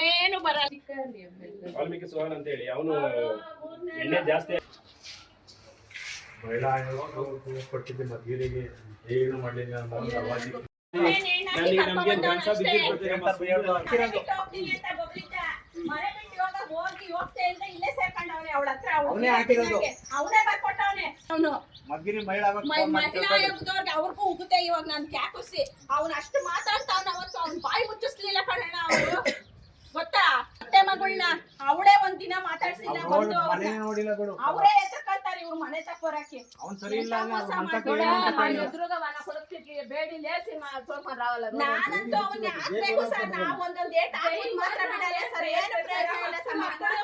ಏನು ಬರಲ್ಲ ವಾಲ್ಮೀಕಿ ಸುಹಾನ್ ಅಂತ ಹೇಳಿ ಅವನು ಎಣ್ಣೆ ಜಾಸ್ತಿ ಮಹಿಳಾ ಆಯೋಗ ಕೊಟ್ಟಿದ್ದೆ ಮದ್ಗಿರಿಗೆ ಏನು ಮಾಡಲಿಲ್ಲ ಅವ್ನೇ ಹಾಕಿರೋದು. ಅವನೇ ಅವನು ಮಗ್ಗಿರಿ ಮಹಿಳಾ ಮಹಿಳಾ ಆಯೋಗದವ್ರಿಗೆ ಅವ್ರಿಗೂ ಉಗುತ್ತೆ ಇವಾಗ ನಾನು ಕ್ಯಾಕುಸಿ. ಅವನು ಅಷ್ಟು ಮಾತಾಡ್ತಾವ್ನ ಅವತ್ತು ಅವ್ನ ಬಾಯಿ ಮುಚ್ಚಿಸ್ಲಿಲ್ಲ ಕಣಣ್ಣ ಅವಳು ಗೊತ್ತಾ? ಅತ್ತೆ ಮಗಳನ್ನ ಅವಳೇ ಒಂದಿನ ಮಾತಾಡ್ಸಿಲ್ಲ ಅವ್ರು ಬಂದು ಅವರೇ ಎತ್ತಕಳ್ತಾರೆ ಇವ್ರು ಮನೆ ಅವ್ನ್ ಕೇಳಿಲ್ಲ. ನಾನಂತೂ ಅವನ್ನ ಹಾಕ್ಬೇಕು ಸರ್. ನಾವ್ ಒಂದೊಂದ್ ಏಟ್ ಹಾಕಿದ್ ಮಾತ್ರ ಬಿಡಲ್ಲ ಸರ್. ಏನು ಪ್ರಯೋಜನ ಇಲ್ಲ ಸರ್. ಮಕ್ಕಳು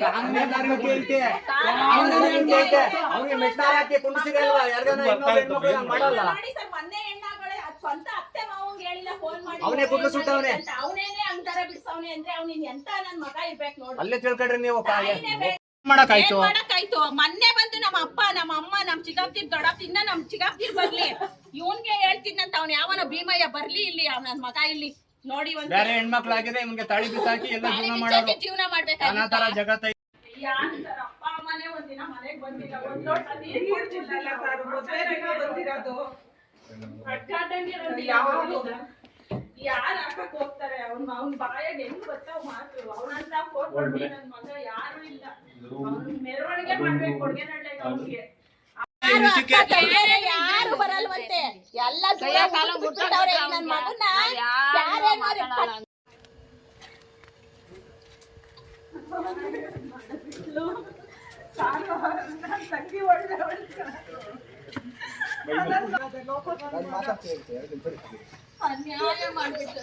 ಕಾನೂನುಗಾರಿಕೆ ಐತೆ. ಕಾನೂನುಗಾರಿಕೆ ಐತೆ. ಅವ್ನಿಗೆ ಮೆಟ್ಟಾರ ಹಾಕಿ ಕುಂಡ್ಸಿದೆ ಅಲ್ವಾ? ಯಾರ್ಗಾನ ಮಾಡಲ್ಲ. ಸ್ವಂತ ಅತ್ತೆ ಮಾವಂಗ್ ಹೇಳಿಲ್ಲ ಫೋನ್ ಮಾಡಿ. ಅವ್ನೇ ಕುಟ್ಲು ಸುಟ್ಟವ್ನೆ. ಅವನೇನೆ ಅಂತಾರ ಬಿಡ್ಸವನೆ ಅಂದ್ರೆ ಅವ್ನಿನ್ ಎಂತ ನನ್ ಮಗ ಇರ್ಬೇಕು ನೋಡಿ. ಅಲ್ಲೇ ತಿಳ್ಕೊಂಡ್ರಿ ನೀವು. ಮಾಡಕ್ಕಾಯ್ತು? ಮಾಡಕ್ಕಾಯ್ತು? ಮೊನ್ನೆ ಬಂದು ನಮ್ಮ ಅಪ್ಪ ನಮ್ಮ ಅಮ್ಮ ನಮ್ ಚಿಕ್ಕಪ್ತಿರ್ ದೊಡ್ಡಪ್ತಿನ್ನ ನಮ್ ಚಿಕ್ಕಪ್ತಿರ್ ಬರ್ಲಿ. ಇವನ್ಗೆ ಹೇಳ್ತಿದ್ನಂತ ಅವ್ನ ಯಾವನ ಭೀಮಯ್ಯ ಬರ್ಲಿ ಇಲ್ಲಿ ಅವ್ನ ನನ್ ಮಗ ಇಲ್ಲಿ. ನೋಡಿ ಒಂದ್ ಬೇರೆ ಹೆಣ್ಮಕ್ಳು ಆಗಿದೆ ಇವ್ನಿಗೆ ತಾಳಿ ಬಿಸಾಕಿ ಎಲ್ಲ ಜೀವನ ಮಾಡೋದು. ಜೀವನ ಜಗತ್ತ ಯಾರು ಸರ್? ಅಪ್ಪ ಅಮ್ಮನೇ ಒಂದಿನ ಮನೆಗ್ ಬಂದಿಲ್ಲ. ಒಂದ್ ಲೋಟ ನೀರ್ ಕೊಡ್ತಿರ್ಲಿಲ್ಲ ಸರ್. ಬಂದಿರೋದು. ಅಡ್ಡಾಡಂಗಿರೋದು ಯಾವಾಗ ಯಾರು ಹಾಕಕ್ ಹೋಗ್ತಾರೆ? ಅವ್ನ ಅವ್ನ ಬಾಯಾಗ ಹೆಂಗ್ ಬರ್ತಾವ್ ಮಾತು ಅವನಂತ ಫೋನ್ ಮಾಡಿ ನನ್ ಮಗ ಯಾರು ಯಾರು ಬರಲ್ವಂತೆ? ಎಲ್ಲ ನನ್ ಕಟ್- ಅನ್ಯಾಯ ಮಾಡ್ಬಿಟ್ಟು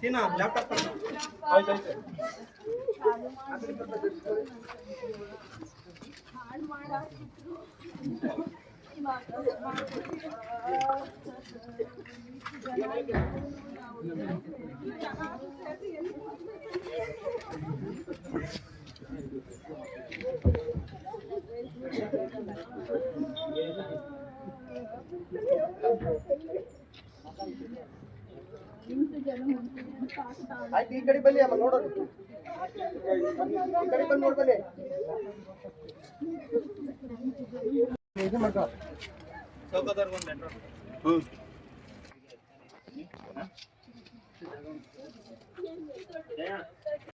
ಸೀನಾ ಲ್ಯಾಪ್ಟಾಪ್ ಹಾಳ್ ಮಾಡಾಕ್ಬಿಟ್ರು. ಮಗ ಆಯ್ತು ಈ ಕಡೆ ಬನ್ನಿ ಅಮ್ಮ ನೋಡೋಣ ಈ ಕಡೆ ಬಂದು ನೋಡ್ ಬನ್ನಿ ಇದು ಮಾಡ್ಕೋ ಜಯ